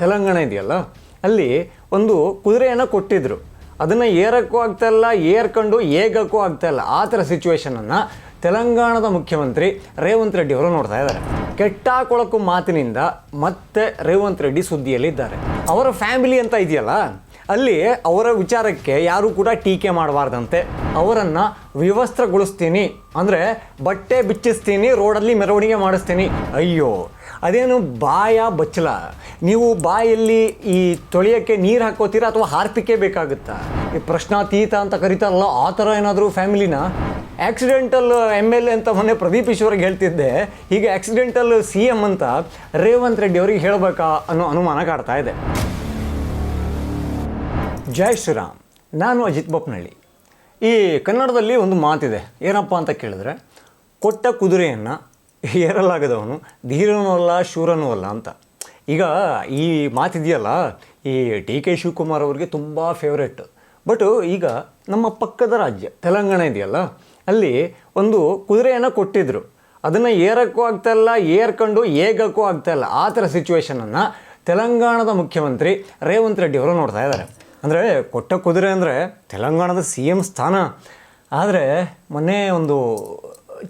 ತೆಲಂಗಾಣ ಇದೆಯಲ್ಲ, ಅಲ್ಲಿ ಒಂದು ಕುದುರೆಯನ್ನು ಕೊಟ್ಟಿದ್ರು. ಅದನ್ನು ಏರಕ್ಕೂ ಆಗ್ತಾ ಇಲ್ಲ, ಏರ್ಕೊಂಡು ಏಗಕ್ಕೂ ಆಗ್ತಾ ಇಲ್ಲ. ಆ ಥರ ಸಿಚುವೇಶನನ್ನು ತೆಲಂಗಾಣದ ಮುಖ್ಯಮಂತ್ರಿ ರೇವಂತ್ ರೆಡ್ಡಿ ಅವರು ನೋಡ್ತಾ ಇದ್ದಾರೆ. ಕೆಟ್ಟ ಕೊಳಕು ಮಾತಿನಿಂದ ಮತ್ತೆ ರೇವಂತ್ ರೆಡ್ಡಿ ಸುದ್ದಿಯಲ್ಲಿದ್ದಾರೆ. ಅವರ ಫ್ಯಾಮಿಲಿ ಅಂತ ಇದೆಯಲ್ಲ ಅಲ್ಲಿ ಅವರ ವಿಚಾರಕ್ಕೆ ಯಾರು ಕೂಡ ಟೀಕೆ ಮಾಡಬಾರ್ದಂತೆ. ಅವರನ್ನು ವಿವಸ್ತ್ರಗೊಳಿಸ್ತೀನಿ. ಅಂದರೆ ಬಟ್ಟೆ ಬಿಚ್ಚಿಸ್ತೀನಿ, ರೋಡಲ್ಲಿ ಮೆರವಣಿಗೆ ಮಾಡಿಸ್ತೀನಿ. ಅಯ್ಯೋ, ಅದೇನು ಬಾಯ ಬಚ್ಚಲ? ನೀವು ಬಾಯಲ್ಲಿ ಈ ತೊಳೆಯೋಕ್ಕೆ ನೀರು ಹಾಕೋತೀರಾ ಅಥವಾ ಹಾರ್ಪಿಕೆ ಬೇಕಾಗುತ್ತಾ? ಈ ಪ್ರಶ್ನಾತೀತ ಅಂತ ಕರೀತಾರಲ್ಲ, ಆ ಥರ ಏನಾದರೂ ಫ್ಯಾಮಿಲಿನ? ಆಕ್ಸಿಡೆಂಟಲ್ ಎಂ ಎಲ್ ಎ ಅಂತ ಮೊನ್ನೆ ಪ್ರದೀಪ್ ಈಶ್ವರ್ಗೆ ಹೇಳ್ತಿದ್ದೆ. ಹೀಗೆ ಆಕ್ಸಿಡೆಂಟಲ್ ಸಿ ಎಂ ಅಂತ ರೇವಂತ್ ರೆಡ್ಡಿ ಅವರಿಗೆ ಹೇಳಬೇಕಾ ಅನ್ನೋ ಅನುಮಾನ ಕಾಡ್ತಾ ಇದೆ. ಜೈ ಶ್ರೀರಾಮ್, ನಾನು ಅಜಿತ್ ಬೊಪ್ನಳ್ಳಿ. ಈ ಕನ್ನಡದಲ್ಲಿ ಒಂದು ಮಾತಿದೆ, ಏನಪ್ಪ ಅಂತ ಕೇಳಿದ್ರೆ, ಕೊಟ್ಟ ಕುದುರೆಯನ್ನು ಏರಲಾಗದವನು ಧೀರನೂ ಅಲ್ಲ, ಶೂರನೂ ಅಲ್ಲ ಅಂತ. ಈಗ ಈ ಮಾತಿದೆಯಲ್ಲ, ಈ ಡಿ ಕೆ ಶಿವಕುಮಾರ್ ಅವರಿಗೆ ತುಂಬ ಫೇವ್ರೆಟ್ ಬಟ್ ಈಗ ನಮ್ಮ ಪಕ್ಕದ ರಾಜ್ಯ, ತೆಲಂಗಾಣ ಇದೆಯಲ್ಲ, ಅಲ್ಲಿ ಒಂದು ಕುದುರೆಯನ್ನು ಕೊಟ್ಟಿದ್ದರು ಅದನ್ನು ಏರಕ್ಕೂ ಆಗ್ತಾ ಇಲ್ಲ, ಏರ್ಕೊಂಡು ಏಗಕ್ಕೂ ಆಗ್ತಾ ಇಲ್ಲ. ಆ ಥರ ಸಿಚುವೇಶನನ್ನು ತೆಲಂಗಾಣದ ಮುಖ್ಯಮಂತ್ರಿ ರೇವಂತ್ ರೆಡ್ಡಿ ಅವರು ನೋಡ್ತಾ ಇದ್ದಾರೆ. ಅಂದರೆ ಕೊಟ್ಟ ಕುದುರೆ ಅಂದರೆ ತೆಲಂಗಾಣದ ಸಿ ಎಂ ಸ್ಥಾನ. ಆದರೆ ಮೊನ್ನೆ ಒಂದು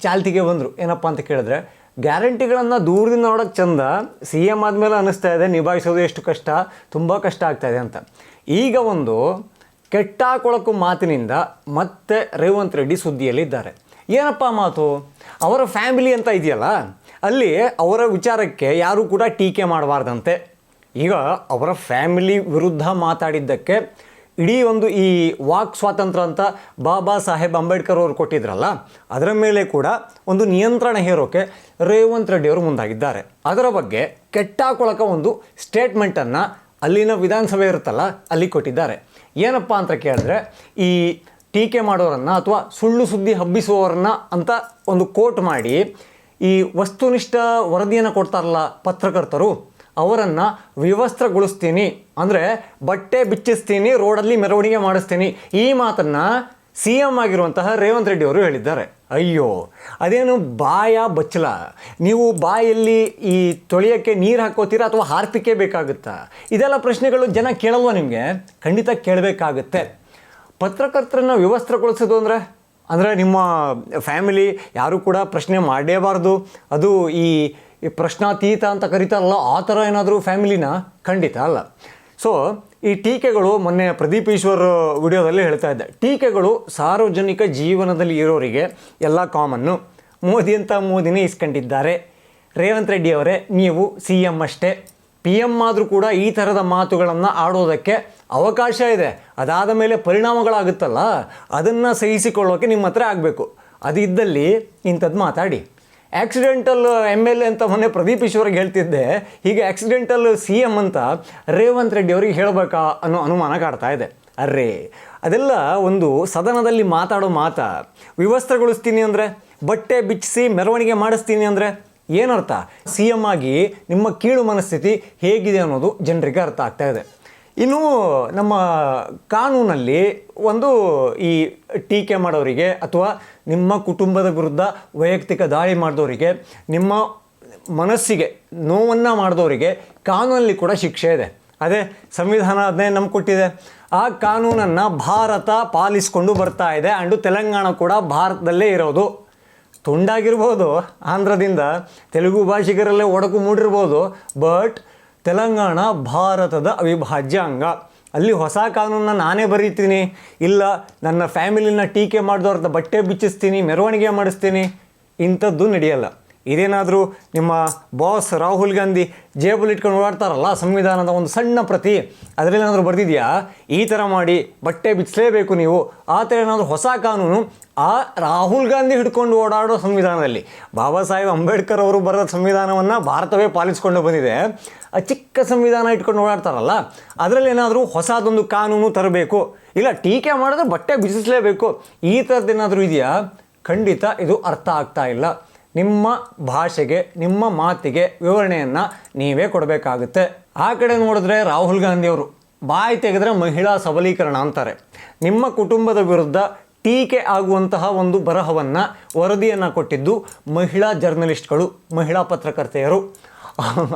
ಚಾಲ್ತಿಗೆ ಬಂದರು. ಏನಪ್ಪ ಅಂತ ಕೇಳಿದ್ರೆ, ಗ್ಯಾರಂಟಿಗಳನ್ನು ದೂರದಿಂದ ನೋಡೋಕ್ಕೆ ಚಂದ ಸಿ ಎಂ ಆದಮೇಲೆ ಅನ್ನಿಸ್ತಾ ಇದೆ, ನಿಭಾಯಿಸೋದು ಎಷ್ಟು ಕಷ್ಟ, ತುಂಬ ಕಷ್ಟ ಆಗ್ತಾ ಇದೆ ಅಂತ. ಈಗ ಒಂದು ಕೆಟ್ಟ ಕೊಳಕು ಮಾತಿನಿಂದ ಮತ್ತೆ ರೇವಂತ್ ರೆಡ್ಡಿ ಸುದ್ದಿಯಲ್ಲಿದ್ದಾರೆ. ಏನಪ್ಪ ಮಾತು? ಅವರ ಫ್ಯಾಮಿಲಿ ಅಂತ ಇದೆಯಲ್ಲ, ಅಲ್ಲಿ ಅವರ ವಿಚಾರಕ್ಕೆ ಯಾರೂ ಕೂಡ ಟೀಕೆ ಮಾಡಬಾರ್ದಂತೆ. ಈಗ ಅವರ ಫ್ಯಾಮಿಲಿ ವಿರುದ್ಧ ಮಾತಾಡಿದ್ದಕ್ಕೆ ಇಡೀ ಒಂದು ಈ ವಾಕ್ ಸ್ವಾತಂತ್ರ್ಯ ಅಂತ ಬಾಬಾ ಸಾಹೇಬ್ ಅಂಬೇಡ್ಕರ್ ಅವರು ಕೊಟ್ಟಿದ್ರಲ್ಲ, ಅದರ ಮೇಲೆ ಕೂಡ ಒಂದು ನಿಯಂತ್ರಣ ಹೇರೋಕೆ ರೇವಂತ್ ರೆಡ್ಡಿ ಅವರು ಮುಂದಾಗಿದ್ದಾರೆ. ಅದರ ಬಗ್ಗೆ ಕೆಟ್ಟಾಕೊಳಕ ಒಂದು ಸ್ಟೇಟ್ಮೆಂಟನ್ನು ಅಲ್ಲಿನ ವಿಧಾನಸಭೆ ಇರುತ್ತಲ್ಲ, ಅಲ್ಲಿ ಕೊಟ್ಟಿದ್ದಾರೆ. ಏನಪ್ಪ ಅಂತ ಕೇಳಿದ್ರೆ, ಈ ಟೀಕೆ ಮಾಡೋರನ್ನು ಅಥವಾ ಸುಳ್ಳು ಸುದ್ದಿ ಹಬ್ಬಿಸುವವರನ್ನ ಅಂತ ಒಂದು ಕೋಟ್ ಮಾಡಿ ಈ ವಸ್ತುನಿಷ್ಠ ವರದಿಯನ್ನು ಕೊಡ್ತಾರಲ್ಲ ಪತ್ರಕರ್ತರು ಅವರನ್ನು ವಿವಸ್ತ್ರಗೊಳಿಸ್ತೀನಿ. ಅಂದರೆ ಬಟ್ಟೆ ಬಿಚ್ಚಿಸ್ತೀನಿ, ರೋಡಲ್ಲಿ ಮೆರವಣಿಗೆ ಮಾಡಿಸ್ತೀನಿ. ಈ ಮಾತನ್ನು ಸಿ ಎಂ ಆಗಿರುವಂತಹ ರೇವಂತ್ ರೆಡ್ಡಿ ಅವರು ಹೇಳಿದ್ದಾರೆ. ಅಯ್ಯೋ, ಅದೇನು ಬಾಯ ಬಚ್ಚಲ? ನೀವು ಬಾಯಲ್ಲಿ ಈ ತೊಳೆಯೋಕ್ಕೆ ನೀರು ಹಾಕೋತೀರಾ ಅಥವಾ ಹಾರ್ಪಿಕೆ ಬೇಕಾಗುತ್ತಾ? ಇದೆಲ್ಲ ಪ್ರಶ್ನೆಗಳು ಜನ ಕೇಳಲ್ವ ನಿಮಗೆ? ಖಂಡಿತ ಕೇಳಬೇಕಾಗುತ್ತೆ. ಪತ್ರಕರ್ತರನ್ನ ವ್ಯವಸ್ಥೆಗೊಳಿಸೋದು ಅಂದರೆ? ಅಂದರೆ ನಿಮ್ಮ ಫ್ಯಾಮಿಲಿ ಯಾರೂ ಕೂಡ ಪ್ರಶ್ನೆ ಮಾಡಲೇಬಾರ್ದು ಅದು ಈ ಈ ಪ್ರಶ್ನಾತೀತ ಅಂತ ಕರೀತಾರಲ್ಲ, ಆ ಥರ ಏನಾದರೂ ಫ್ಯಾಮಿಲಿನ? ಖಂಡಿತ ಅಲ್ಲ. ಸೊ ಈ ಟೀಕೆಗಳು ಮೊನ್ನೆ ಪ್ರದೀಪ್ ಈಶ್ವರ್ ವಿಡಿಯೋದಲ್ಲಿ ಹೇಳ್ತಾ ಇದ್ದೆ. ಟೀಕೆಗಳು ಸಾರ್ವಜನಿಕ ಜೀವನದಲ್ಲಿ ಇರೋರಿಗೆ ಎಲ್ಲ ಕಾಮನ್ನು. ಮೋದಿ ಅಂತ ಮೋದಿನೇ ಇಸ್ಕೊಂಡಿದ್ದಾರೆ. ರೇವಂತ್ ರೆಡ್ಡಿ ಅವರೇ, ನೀವು ಸಿ ಎಂ ಅಷ್ಟೇ. ಪಿ ಎಂ ಆದರೂ ಕೂಡ ಈ ಥರದ ಮಾತುಗಳನ್ನು ಆಡೋದಕ್ಕೆ ಅವಕಾಶ ಇದೆ. ಅದಾದ ಮೇಲೆ ಪರಿಣಾಮಗಳಾಗುತ್ತಲ್ಲ, ಅದನ್ನು ಸಹಿಸಿಕೊಳ್ಳೋಕೆ ನಿಮ್ಮ ಹತ್ರ ಆಗಬೇಕು. ಅದಿದ್ದಲ್ಲಿ ಇಂಥದ್ದು ಮಾತಾಡಿ. ಆಕ್ಸಿಡೆಂಟಲ್ ಎಂ ಎಲ್ ಎ ಅಂತ ಮೊನ್ನೆ ಪ್ರದೀಪ್ ಈಶ್ವರ್ಗೆ ಹೇಳ್ತಿದ್ದೆ. ಹೀಗೆ ಆಕ್ಸಿಡೆಂಟಲ್ ಸಿ ಎಂ ಅಂತ ರೇವಂತ್ ರೆಡ್ಡಿ ಅವರಿಗೆ ಹೇಳಬೇಕಾ ಅನ್ನೋ ಅನುಮಾನ ಕಾಡ್ತಾ ಇದೆ. ಅರ್ರೇ ಅದೆಲ್ಲ ಒಂದು ಸದನದಲ್ಲಿ ಮಾತಾಡೋ ಮಾತ. ವಿವಸ್ತ್ರಗೊಳಿಸ್ತೀನಿ ಅಂದರೆ, ಬಟ್ಟೆ ಬಿಚ್ಚಿಸಿ ಮೆರವಣಿಗೆ ಮಾಡಿಸ್ತೀನಿ ಅಂದರೆ ಏನರ್ಥ? ಸಿ ಎಂ ಆಗಿ ನಿಮ್ಮ ಕೀಳು ಮನಸ್ಥಿತಿ ಹೇಗಿದೆ ಅನ್ನೋದು ಜನರಿಗೆ ಅರ್ಥ ಆಗ್ತಾ ಇನ್ನು ನಮ್ಮ ಕಾನೂನಲ್ಲಿ ಒಂದು ಈ ಟೀಕೆ ಮಾಡೋರಿಗೆ ಅಥವಾ ನಿಮ್ಮ ಕುಟುಂಬದ ವಿರುದ್ಧ ವೈಯಕ್ತಿಕ ದಾಳಿ ಮಾಡಿದವರಿಗೆ, ನಿಮ್ಮ ಮನಸ್ಸಿಗೆ ನೋವನ್ನು ಮಾಡಿದವರಿಗೆ ಕಾನೂನಲ್ಲಿ ಕೂಡ ಶಿಕ್ಷೆ ಇದೆ. ಅದೇ ಸಂವಿಧಾನ ಅದನ್ನೇ ನಮ್ಗೆ ಕೊಟ್ಟಿದೆ. ಆ ಕಾನೂನನ್ನು ಭಾರತ ಪಾಲಿಸ್ಕೊಂಡು ಬರ್ತಾ ಇದೆ ಆ್ಯಂಡು ತೆಲಂಗಾಣ ಕೂಡ ಭಾರತದಲ್ಲೇ ಇರೋದು. ತುಂಡಾಗಿರ್ಬೋದು, ಆಂಧ್ರದಿಂದ ತೆಲುಗು ಭಾಷಿಗರಲ್ಲೇ ಒಡಕು ಮೂಡಿರ್ಬೋದು ಬಟ್ ತೆಲಂಗಾಣ ಭಾರತದ ಅವಿಭಾಜ್ಯ ಅಂಗ. ಅಲ್ಲಿ ಹೊಸ ಕಾನೂನನ್ನ ನಾನೇ ಬರೀತೀನಿ. ಇಲ್ಲ, ನನ್ನ ಫ್ಯಾಮಿಲಿನ ಟೀಕೆ ಮಾಡಿದವ್ರದ್ದು ಬಟ್ಟೆ ಬಿಚ್ಚಿಸ್ತೀನಿ, ಮೆರವಣಿಗೆ ಮಾಡಿಸ್ತೀನಿ. ಇಂಥದ್ದು ನಡೆಯಲ್ಲ. ಇದೇನಾದರೂ ನಿಮ್ಮ ಬಾಸ್ ರಾಹುಲ್ ಗಾಂಧಿ ಜೇಬಲ್ಲಿ ಇಟ್ಕೊಂಡು ಓಡಾಡ್ತಾರಲ್ಲ ಸಂವಿಧಾನದ ಒಂದು ಸಣ್ಣ ಪ್ರತಿ ಅದರಲ್ಲೇನಾದರೂ ಬರೆದಿದೆಯಾ? ಈ ಥರ ಮಾಡಿ ಬಟ್ಟೆ ಬಿಚ್ಚಲೇಬೇಕು ನೀವು. ಆ ಥರ ಏನಾದರೂ ಹೊಸ ಕಾನೂನು ಆ ರಾಹುಲ್ ಗಾಂಧಿ ಹಿಡ್ಕೊಂಡು ಓಡಾಡೋ ಸಂವಿಧಾನದಲ್ಲಿ. ಬಾಬಾ ಸಾಹೇಬ್ ಅಂಬೇಡ್ಕರ್ ಅವರು ಬರೆದ ಸಂವಿಧಾನವನ್ನು ಭಾರತವೇ ಪಾಲಿಸ್ಕೊಂಡು ಬಂದಿದೆ. ಆ ಚಿಕ್ಕ ಸಂವಿಧಾನ ಇಟ್ಕೊಂಡು ಓಡಾಡ್ತಾರಲ್ಲ, ಅದರಲ್ಲಿ ಏನಾದರೂ ಹೊಸದೊಂದು ಕಾನೂನು ತರಬೇಕು. ಇಲ್ಲ, ಟೀಕೆ ಮಾಡಿದ್ರೆ ಬಟ್ಟೆ ಬಿಚ್ಚಿಸಲೇಬೇಕು ಈ ಥರದ್ದೇನಾದರೂ ಇದೆಯಾ? ಖಂಡಿತ ಇದು ಅರ್ಥ ಆಗ್ತಾ ಇಲ್ಲ. ನಿಮ್ಮ ಭಾಷೆಗೆ, ನಿಮ್ಮ ಮಾತಿಗೆ ವಿವರಣೆಯನ್ನು ನೀವೇ ಕೊಡಬೇಕಾಗುತ್ತೆ. ಆ ಕಡೆ ನೋಡಿದ್ರೆ ರಾಹುಲ್ ಗಾಂಧಿಯವರು ಬಾಯಿ ತೆಗೆದ್ರೆ ಮಹಿಳಾ ಸಬಲೀಕರಣ ಅಂತಾರೆ. ನಿಮ್ಮ ಕುಟುಂಬದ ವಿರುದ್ಧ ಟೀಕೆ ಆಗುವಂತಹ ಒಂದು ಬರಹವನ್ನು ವರದಿಯನ್ನು ಕೊಟ್ಟಿದ್ದು ಮಹಿಳಾ ಜರ್ನಲಿಸ್ಟ್ಗಳು, ಮಹಿಳಾ ಪತ್ರಕರ್ತೆಯರು.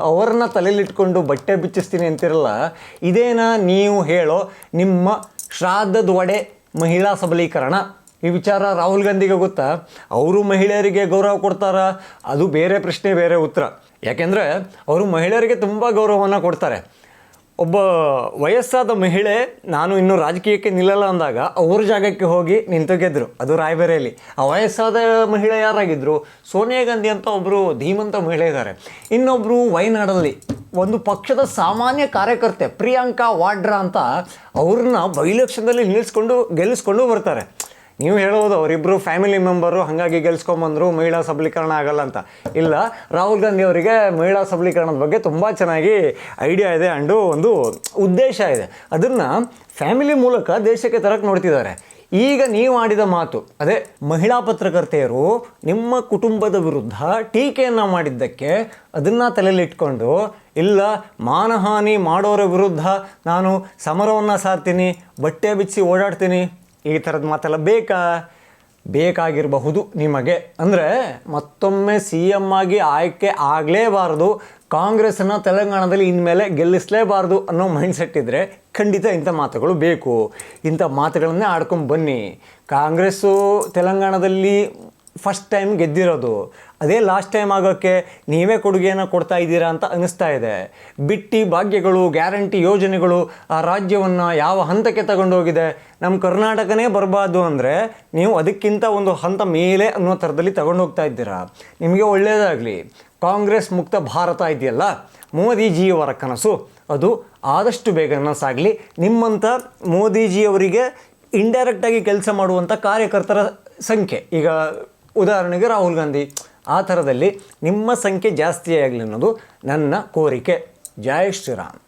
ಅವರನ್ನ ತಲೆಯಲ್ಲಿಟ್ಕೊಂಡು ಬಟ್ಟೆ ಬಿಚ್ಚಿಸ್ತೀನಿ ಅಂತಿರಲ್ಲ, ಇದೇನಾ ನೀವು ಹೇಳೋ ನಿಮ್ಮ ಶ್ರಾದ್ದದ ಒಡೆ ಮಹಿಳಾ ಸಬಲೀಕರಣ? ಈ ವಿಚಾರ ರಾಹುಲ್ ಗಾಂಧಿಗೆ ಗೊತ್ತಾ? ಅವರು ಮಹಿಳೆಯರಿಗೆ ಗೌರವ ಕೊಡ್ತಾರ? ಅದು ಬೇರೆ ಪ್ರಶ್ನೆ, ಬೇರೆ ಉತ್ತರ. ಯಾಕೆಂದರೆ ಅವರು ಮಹಿಳೆಯರಿಗೆ ತುಂಬ ಗೌರವವನ್ನು ಕೊಡ್ತಾರೆ. ಒಬ್ಬ ವಯಸ್ಸಾದ ಮಹಿಳೆ ನಾನು ಇನ್ನು ರಾಜಕೀಯಕ್ಕೆ ನಿಲ್ಲಲ್ಲ ಅಂದಾಗ ಅವ್ರ ಜಾಗಕ್ಕೆ ಹೋಗಿ ನಿಂತು ಗೆದ್ದರು ಅದು ರಾಯಬರೇಲಿ. ಆ ವಯಸ್ಸಾದ ಮಹಿಳೆ ಯಾರಾಗಿದ್ದರು ಸೋನಿಯಾ ಗಾಂಧಿ ಅಂತ ಒಬ್ಬರು ಧೀಮಂತ ಮಹಿಳೆ ಇದ್ದಾರೆ ಇನ್ನೊಬ್ಬರು ವಯನಾಡಲ್ಲಿ ಒಂದು ಪಕ್ಷದ ಸಾಮಾನ್ಯ ಕಾರ್ಯಕರ್ತೆ ಪ್ರಿಯಾಂಕಾ ವಾಡ್ರಾ ಅಂತ ಅವ್ರನ್ನ ಬೈಲಕ್ಷದಲ್ಲಿ ನಿಲ್ಲಿಸ್ಕೊಂಡು, ಗೆಲ್ಲಿಸ್ಕೊಂಡು ಬರ್ತಾರೆ. ನೀವು ಹೇಳೋದು ಅವರಿಬ್ಬರು ಫ್ಯಾಮಿಲಿ ಮೆಂಬರು ಹಾಗಾಗಿ ಗೆಲ್ಸ್ಕೊಂಬಂದರು ಮಹಿಳಾ ಸಬಲೀಕರಣ ಆಗಲ್ಲ ಅಂತ. ಇಲ್ಲ, ರಾಹುಲ್ ಗಾಂಧಿ ಅವರಿಗೆ ಮಹಿಳಾ ಸಬಲೀಕರಣದ ಬಗ್ಗೆ ತುಂಬ ಚೆನ್ನಾಗಿ ಐಡಿಯಾ ಇದೆ ಆ್ಯಂಡು ಒಂದು ಉದ್ದೇಶ ಇದೆ. ಅದನ್ನು ಫ್ಯಾಮಿಲಿ ಮೂಲಕ ದೇಶಕ್ಕೆ ತರಕ್ಕೆ ನೋಡ್ತಿದ್ದಾರೆ. ಈಗ ನೀವು ಆಡಿದ ಮಾತು, ಅದೇ ಮಹಿಳಾ ಪತ್ರಕರ್ತೆಯರು ನಿಮ್ಮ ಕುಟುಂಬದ ವಿರುದ್ಧ ಟೀಕೆಯನ್ನು ಮಾಡಿದ್ದಕ್ಕೆ ಅದನ್ನು ತಲೆಯಲ್ಲಿಟ್ಕೊಂಡು ಇಲ್ಲ, ಮಾನಹಾನಿ ಮಾಡೋರ ವಿರುದ್ಧ ನಾನು ಸಮರವನ್ನು ಸಾರ್ತೀನಿ, ಬಟ್ಟೆ ಬಿಚ್ಚಿ ಓಡಾಡ್ತೀನಿ. ಈ ಥರದ ಮಾತೆಲ್ಲ ಬೇಕಾ? ಬೇಕಾಗಿರಬಹುದು ನಿಮಗೆ. ಅಂದರೆ ಮತ್ತೊಮ್ಮೆ ಸಿ ಎಂ ಆಗಿ ಆಯ್ಕೆ ಆಗಲೇಬಾರದು. ಕಾಂಗ್ರೆಸ್ಸನ್ನು ತೆಲಂಗಾಣದಲ್ಲಿ ಇನ್ಮೇಲೆ ಗೆಲ್ಲಿಸಲೇಬಾರ್ದು ಅನ್ನೋ ಮೈಂಡ್ಸೆಟ್ ಇದ್ದರೆ ಖಂಡಿತ ಇಂಥ ಮಾತುಗಳು ಬೇಕು. ಇಂಥ ಮಾತುಗಳನ್ನೇ ಆಡ್ಕೊಂಡು ಬನ್ನಿ. ಕಾಂಗ್ರೆಸ್ಸು ತೆಲಂಗಾಣದಲ್ಲಿ ಫಸ್ಟ್ ಟೈಮ್ ಗೆದ್ದಿರೋದು. ಅದೇ ಲಾಸ್ಟ್ ಟೈಮ್ ಆಗೋಕ್ಕೆ ನೀವೇ ಕೊಡುಗೆಯನ್ನು ಕೊಡ್ತಾ ಇದ್ದೀರಾ ಅಂತ ಅನಿಸ್ತಾ ಇದೆ. ಬಿಟ್ಟಿ ಭಾಗ್ಯಗಳು ಗ್ಯಾರಂಟಿ ಯೋಜನೆಗಳು ಆ ರಾಜ್ಯವನ್ನು ಯಾವ ಹಂತಕ್ಕೆ ತಗೊಂಡೋಗಿದೆ? ನಮ್ಮ ಕರ್ನಾಟಕನೇ ಬರಬಾರ್ದು ಅಂದರೆ ನೀವು ಅದಕ್ಕಿಂತ ಒಂದು ಹಂತ ಮೇಲೆ ಅನ್ನೋ ಥರದಲ್ಲಿ ತಗೊಂಡೋಗ್ತಾ ಇದ್ದೀರಾ. ನಿಮಗೆ ಒಳ್ಳೆಯದಾಗಲಿ ಕಾಂಗ್ರೆಸ್ ಮುಕ್ತ ಭಾರತ ಇದೆಯಲ್ಲ? ಮೋದಿಜಿಯವರ ಕನಸು. ಅದು ಆದಷ್ಟು ಬೇಗ ನನಸಾಗಲಿ ನಿಮ್ಮಂಥ ಮೋದಿಜಿಯವರಿಗೆ ಇಂಡೈರೆಕ್ಟಾಗಿ ಕೆಲಸ ಮಾಡುವಂಥ ಕಾರ್ಯಕರ್ತರ ಸಂಖ್ಯೆ. ಈಗ ಉದಾಹರಣೆಗೆ ರಾಹುಲ್ ಗಾಂಧಿ. ಆ ಥರದಲ್ಲಿ ನಿಮ್ಮ ಸಂಖ್ಯೆ ಜಾಸ್ತಿ ಆಗಲಿ ಅನ್ನೋದು ನನ್ನ ಕೋರಿಕೆ. ಜಯ ಶ್ರೀರಾಮ್.